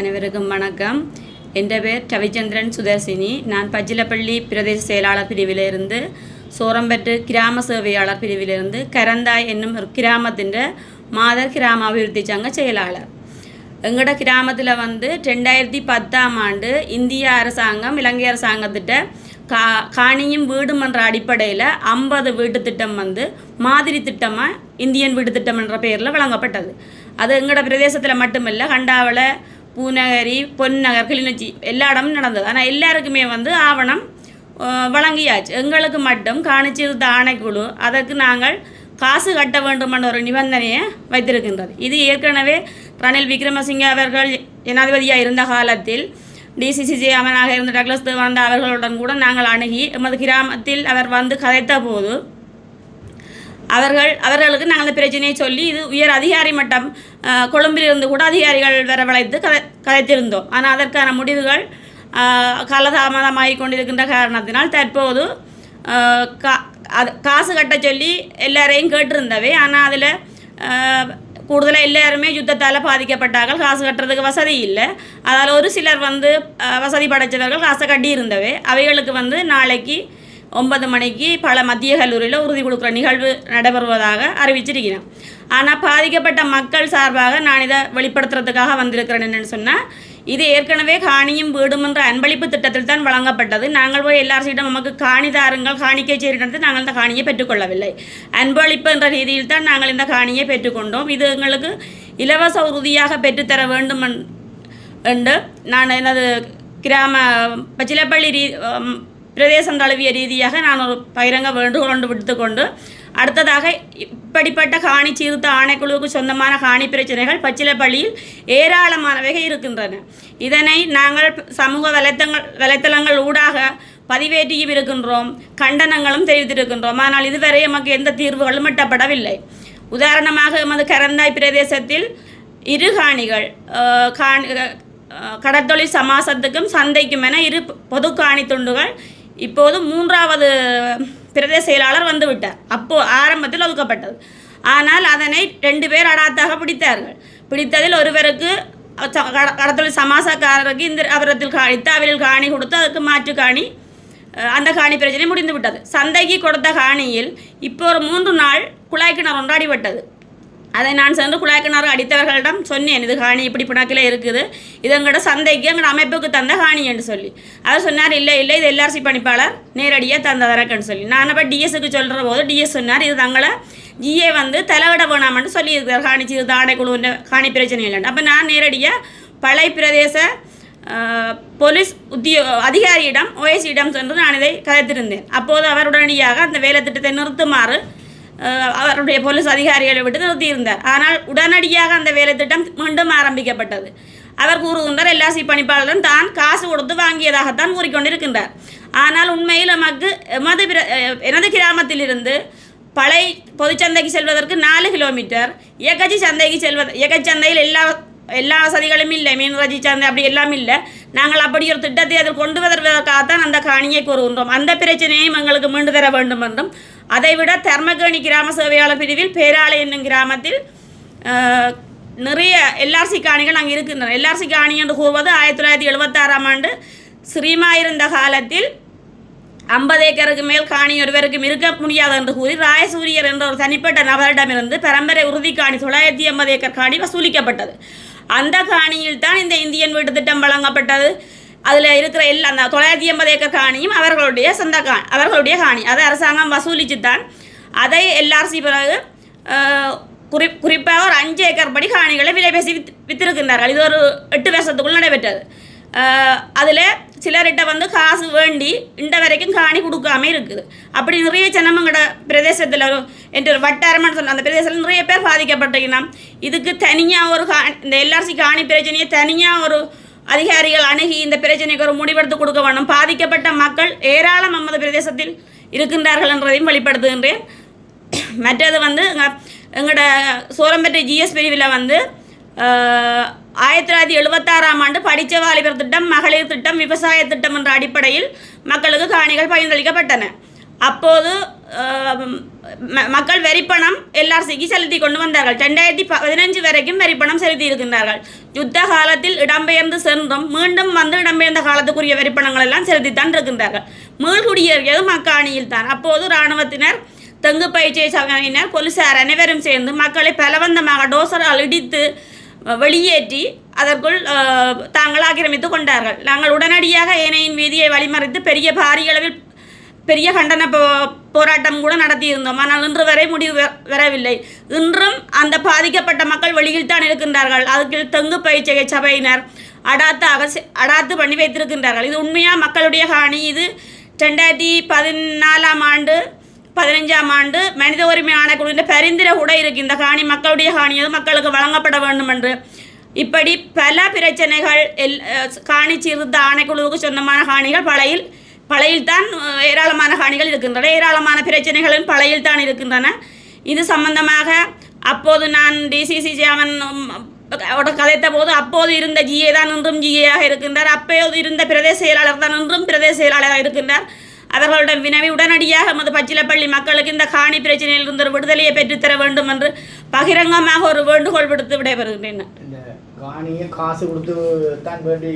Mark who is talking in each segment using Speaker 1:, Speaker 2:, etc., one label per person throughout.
Speaker 1: அனைவருக்கும் வணக்கம். என் பேர் ரவிச்சந்திரன் சுதர்சினி. நான் பஜ்ஜிலப்பள்ளி பிரதேச செயலாளர் பிரிவிலிருந்து சோரம்பட்டு கிராம சேவையாளர் பிரிவிலிருந்து கரந்தாய் என்னும் ஒரு கிராமத்தின் மாதர் கிராம அபிவிருத்தி சங்க செயலாளர். எங்களோட கிராமத்தில் வந்து ரெண்டாயிரத்தி பத்தாம் ஆண்டு இந்திய அரசாங்கம் இலங்கை அரசாங்கத்திட்ட கா காணியும் வீடும் என்ற அடிப்படையில் ஐம்பது வீட்டு திட்டம் வந்து மாதிரி திட்டமாக இந்தியன் வீடு திட்டம் என்ற பெயரில் வழங்கப்பட்டது. அது எங்களோட பிரதேசத்தில் மட்டுமல்ல கண்டாவில் பூநகரி பொன்னகர் கிளிநொச்சி எல்லா இடமும் நடந்தது. ஆனால் எல்லாருக்குமே வந்து ஆவணம் வழங்கியாச்சு. எங்களுக்கு மட்டும் காணிச்சிருந்த ஆணைக்குழு அதற்கு நாங்கள் காசு கட்ட வேண்டும் என்ற ஒரு நிபந்தனையை வைத்திருக்கின்றது. இது ஏற்கனவே ரணில் விக்ரமசிங்கே அவர்கள் ஜனாதிபதியாக இருந்த காலத்தில் டிசிசி அமனாக இருந்த டக்ளஸ் தேவானந்தா அவர்களுடன் கூட நாங்கள் அணுகி எமது கிராமத்தில் அவர் வந்து கதைத்த போது அவர்கள் அவர்களுக்கு நாங்கள் அந்த பிரச்சனையை சொல்லி இது உயர் அதிகாரி மட்டம் கொழும்பிலிருந்து கூட அதிகாரிகள் வரவழைத்து கதை கதைத்திருந்தோம். ஆனால் அதற்கான முடிவுகள் காலதாமதமாகி கொண்டிருக்கின்ற காரணத்தினால் தற்போது கா அது காசு கட்ட சொல்லி எல்லாரையும் கேட்டிருந்தவை. ஆனால் அதில் கூடுதலாக எல்லாருமே யுத்தத்தால் பாதிக்கப்பட்டார்கள். காசு கட்டுறதுக்கு வசதி இல்லை. அதால் ஒரு சிலர் வந்து வசதி படைத்தவர்கள் காசை கட்டி இருந்தவை அவைகளுக்கு வந்து நாளைக்கு ஒன்பது மணிக்கு பல மத்திய கல்லூரியில் உறுதி கொடுக்குற நிகழ்வு நடைபெறுவதாக அறிவிச்சிருக்கிறேன் ஆனால் பாதிக்கப்பட்ட மக்கள் சார்பாக நான் இதை வெளிப்படுத்துறதுக்காக வந்திருக்கிறேன் என்னென்னு சொன்னால் இது ஏற்கனவே காணியும் வீடும் என்ற அன்பளிப்பு திட்டத்தில் தான் வழங்கப்பட்டது. நாங்கள் போய் எல்லார்சிடம் நமக்கு காணி தாருங்கள் காணிக்கை சேரிடத்து நாங்கள் இந்த காணியை பெற்றுக்கொள்ளவில்லை. அன்பளிப்பு என்ற ரீதியில் தான் நாங்கள் இந்த காணியை பெற்றுக்கொண்டோம். இது எங்களுக்கு இலவச உறுதியாக பெற்றுத்தர வேண்டும் என்று நான் எனது கிராம பச்சிலப்பள்ளி ரீ பிரதேசம் தழுவிய ரீதியாக நான் ஒரு பகிரங்க வேண்டுகொண்டு விடுத்துக்கொண்டு அடுத்ததாக இப்படிப்பட்ட காணி சீர்த்த ஆணைக்குழுவுக்கு சொந்தமான காணி பிரச்சனைகள் பச்சிலப்பள்ளியில் ஏராளமானவை இருக்கின்றன. இதனை நாங்கள் சமூக வலைத்தங்கள் வலைத்தளங்கள் ஊடாக பதிவேற்றியும் இருக்கின்றோம் கண்டனங்களும் தெரிவித்திருக்கின்றோம். ஆனால் இதுவரை எமக்கு எந்த தீர்வுகளும் எட்டப்படவில்லை. உதாரணமாக எமது கரந்தாய் பிரதேசத்தில் இரு காணிகள் காணி கடற்தொழில் சமாசத்துக்கும் சந்தைக்கும் என இரு பொது காணி துண்டுகள் இப்போது மூன்றாவது பிரதேச செயலாளர் வந்துவிட்டார் அப்போது அப்போ ஆரம்பத்தில் ஒதுக்கப்பட்டது. ஆனால் அதனை ரெண்டு பேர் அடாத்தாக பிடித்தார்கள். பிடித்ததில் ஒருவருக்கு கடத்தொழில் சமாசக்காரருக்கு இந்த அவரத்தில் காணித்து அவரில் காணி கொடுத்து அதுக்கு மாற்று காணி அந்த காணி பிரச்சனை முடிந்து விட்டது சந்தைக்கு கொடுத்த காணியில் இப்போ ஒரு மூன்று நாள் குழாய் கிணறு ஒன்று அடிபட்டது. அதை நான் சென்று குழாய்க்கிணறு அடித்தவர்களிடம் சொன்னேன் இது காணி இப்படி பிணக்கில் இருக்குது. இது எங்களோட சந்தைக்கு எங்களோட அமைப்புக்கு தந்த காணி என்று சொல்லி. அவர் சொன்னார் இல்லை இல்லை இது எல்ஆர்சி பணிப்பாளர் நேரடியாக தந்ததரக்குன்னு சொல்லி. நான் அப்போ டிஎஸ்க்கு சொல்கிற போது டிஎஸ் சொன்னார் இது தங்களை ஜிஏ வந்து தலைவிட வேணாமன்னு சொல்லியிருக்கார் காணிச்சு இது ஆடைக்குழுவின் காணி பிரச்சனை இல்லைன்னு அப்போ நான் நேரடியாக பழைய பிரதேச போலீஸ் உத்தியோ அதிகாரியிடம் ஓஎஸ்சியிடம் சென்று நான் இதை கதைத்திருந்தேன். அப்போது அவர் உடனடியாக அந்த வேலை திட்டத்தை நிறுத்துமாறு அவருடைய போலீஸ் அதிகாரிகளை விட்டு நிறுத்தியிருந்தார். ஆனால் உடனடியாக அந்த வேலை திட்டம் மீண்டும் ஆரம்பிக்கப்பட்டது. அவர் கூறுகின்றார் எல்ஆர்சி பணிப்பாளரும் தான் காசு கொடுத்து வாங்கியதாகத்தான் கூறிக்கொண்டிருக்கின்றார். ஆனால் உண்மையில் நமக்கு எமது பிர- எனது கிராமத்திலிருந்து பழைய பொதுச்சந்தைக்கு செல்வதற்கு நாலு கிலோமீட்டர் இயக்கச்சி சந்தைக்கு செல்வது எகச் சந்தையில் எல்லா எல்லா வசதிகளும் இல்லை மீன் ரஜி சந்தை அப்படி எல்லாம் இல்லை. நாங்கள் அப்படி ஒரு திட்டத்தை அதில் கொண்டு வருவதற்காகத்தான் அந்த காணியை கூறுகின்றோம். அந்த பிரச்சனையையும் எங்களுக்கு மீண்டு தர வேண்டும் என்றும் அதைவிட தர்மகேணி கிராம சேவையாளர் பிரிவில் பேராலை என்னும் கிராமத்தில் நிறைய எல்ஆர்சி காணிகள் அங்கே இருக்கின்றன. எல்ஆர்சி காணி என்று கூறுவது ஆயிரத்தி தொள்ளாயிரத்தி எழுபத்தாறாம் ஆண்டு ஸ்ரீமா இருந்த காலத்தில் ஐம்பது ஏக்கருக்கு மேல் காணி ஒருவருக்கும் இருக்க முடியாது என்று கூறி ராயசூரியர் என்ற ஒரு தனிப்பட்ட நபரிடமிருந்து பரம்பரை உறுதி காணி தொள்ளாயிரத்தி ஐம்பது ஏக்கர் காணி வசூலிக்கப்பட்டது. அந்த காணியில் தான் இந்த இந்தியன் வீட்டு திட்டம் வழங்கப்பட்டது. அதில் இருக்கிற எல்லா அந்த தொள்ளாயிரத்தி எண்பது ஏக்கர் காணியும் அவர்களுடைய சொந்த கா அவர்களுடைய காணி. அதை அரசாங்கம் வசூலித்து தான் அதை எல்ஆர்சி பிறகு குறி குறிப்பாக ஒரு அஞ்சு ஏக்கர் படி காணிகளை விலை பேசி வித் வித்திருக்கின்றார்கள். இது ஒரு எட்டு வருஷத்துக்குள் நடைபெற்றது. அதில் சிலர்கிட்ட வந்து காசு வேண்டி இந்த வரைக்கும் காணி கொடுக்காம இருக்குது. அப்படி நிறைய ஜனமங்கட பிரதேசத்தில் ஒரு என்ற ஒரு வட்டாரம்னு சொல்ல அந்த பிரதேசத்தில் நிறைய பேர் பாதிக்கப்பட்டீங்கன்னா இதுக்கு தனியாக ஒரு கா இந்த எல்ஆர்சி காணி பிரச்சனையை தனியாக ஒரு அதிகாரிகள் அணுகி இந்த பிரச்சனைக்கு ஒரு முடிவெடுத்து கொடுக்க வேண்டும். பாதிக்கப்பட்ட மக்கள் ஏராளம் நமது பிரதேசத்தில் இருக்கின்றார்கள் என்றதையும் வெளிப்படுத்துகின்றேன். மற்றது வந்து எங்களோட சோரம்பேட்டை ஜிஎஸ் பிரிவில் வந்து ஆயிரத்தி தொள்ளாயிரத்தி எழுபத்தாறாம் ஆண்டு படித்த வாலிபர் திட்டம் மகளிர் திட்டம் விவசாய திட்டம் என்ற அடிப்படையில் மக்களுக்கு காணிகள் பகிர்ந்தளிக்கப்பட்டன. அப்போது மக்கள் வரிப்பணம் எல்ஆர்சிக்கு செலுத்தி கொண்டு வந்தார்கள். ரெண்டாயிரத்தி பதினஞ்சு வரைக்கும் வரிப்பணம் செலுத்தி இருக்கின்றார்கள் யுத்த காலத்தில் இடம்பெயர்ந்து சென்றும் மீண்டும் வந்து இடம்பெயர்ந்த காலத்துக்குரிய வரிப்பணங்கள் எல்லாம் செலுத்தித்தான் இருக்கின்றார்கள். மீள்குடியேறியது மக்காணியில் தான். அப்போது இராணுவத்தினர் தெங்கு பயிற்சியை சபையினர் போலீசார் அனைவரும் சேர்ந்து மக்களை பலவந்தமாக டோசரால் இடித்து வெளியேற்றி அதற்குள் தாங்கள் ஆக்கிரமித்து கொண்டார்கள். நாங்கள் உடனடியாக ஏனையின் வீதியை வழிமறித்து பெரிய பாரிய அளவில் பெரிய கண்டன போ போராட்டம் கூட நடத்தியிருந்தோம். ஆனால் இன்று வரை முடிவு வ- வரவில்லை. இன்றும் அந்த பாதிக்கப்பட்ட மக்கள் வெளியில் தான் இருக்கின்றார்கள். அதுக்கு தெங்கு பயிற்சிகை சபையினர் அடாத்து அகசி அடாத்து பண்ணி வைத்திருக்கின்றார்கள். இது உண்மையாக மக்களுடைய காணி இது ரெண்டாயிரத்தி பதினாலாம் ஆண்டு பதினஞ்சாம் ஆண்டு மனித உரிமை ஆணைக்குழுவின் பரிந்துரை கூட இருக்கு. இந்த காணி மக்களுடைய காணி அது மக்களுக்கு வழங்கப்பட வேண்டும் என்று இப்படி பல பிரச்சனைகள் எல் காணி சீர்திருத்த ஆணைக்குழுவுக்கு சொந்தமான காணிகள் பழையில் பழையில்தான் ஏராளமான காணிகள் இருக்கின்றன. ஏராளமான பிரச்சனைகளும் பழையில்தான் இருக்கின்றன. இது சம்பந்தமாக அப்போது நான் டிசிசி சேவன் அவட கதைத்த போது அப்போது இருந்த ஜிஏ தான் இன்றும் ஜிஏயாக இருக்கின்றார். அப்போது இருந்த பிரதேச செயலாளர் தான் இன்றும் பிரதேச செயலாளராக இருக்கின்றார். அவர்களிடம் வினவி உடனடியாக மது பச்சிலப்பள்ளி மக்களுக்கு இந்த காணி பிரச்சனையில் இருந்து விடுதலையை பெற்றுத்தர வேண்டும் என்று பகிரங்கமாக ஒரு வேண்டுகோள் விடுத்து விடைபெறுகின்றேன்
Speaker 2: இந்த காணியை காசு கொடுத்து தான் வேண்டி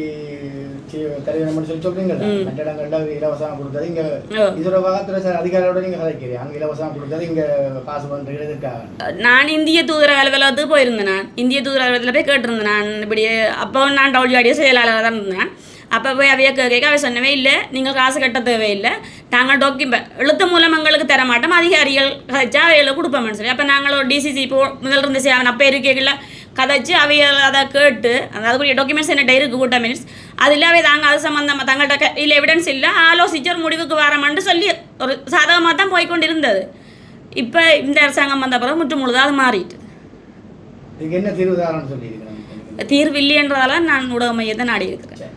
Speaker 2: தருவினம்னு சொல்லி சொல்றீங்கல்ல?
Speaker 1: ம்.
Speaker 2: மற்ற இடங்கள்ல இலவசமாக கொடுத்தது. இங்க
Speaker 1: ஓ.
Speaker 2: இதோட வகத்துறை சார் அதிகாரியோட நீங்க கதைக்கிறீங்க. அங்க இலவசமாக கொடுத்தது இங்க காசு பண்றீங்க
Speaker 1: நான் இந்திய தூதரக அலுவலகத்துக்கு போயிருந்தேன். நான் இந்திய தூதரக அலுவலகத்தில் போய் கேட்டிருந்தேன். நான் இப்படி அப்போ நான் டவுல்ஜாடிய செயலாளராக தான் இருந்தேன். அப்போ போய் அவைய கேட்க அவை சொன்னவே இல்லை. நீங்கள் காசு கட்ட தேவையில்லை. நாங்கள் டாக்குமெண்ட் எழுத்து மூலம் எங்களுக்கு தர மாட்டோம். அதிகாரிகள் கதைச்சா அவைகளை கொடுப்போம்னு சொல்லி. அப்போ நாங்கள் ஒரு டிசிசி இப்போ முதல்ல இருந்து சேவன் அப்போ இருக்கைகளில் கதைச்சு அவைய அதை கேட்டு அதுக்குரிய டாக்குமெண்ட்ஸ் என்ன இருக்கு கூட்ட மினிட்ஸ் அதில் அவை தாங்க அது சம்மந்தமாக தங்கள்கிட்ட இல்லை எவிடன்ஸ் இல்லை. ஆலோசிச்சு ஒரு முடிவுக்கு வரமான்னு சொல்லி ஒரு சாதகமாக தான் போய்க்கொண்டு இருந்தது இப்போ இந்த அரசாங்கம் வந்த பிறகு முற்று முழுதாக அது மாறிட்டு.
Speaker 2: என்ன தீர்வு
Speaker 1: தீர்வு இல்லைன்றதால நான் ஊடக மையத்தை நாடி இருக்கிறேன்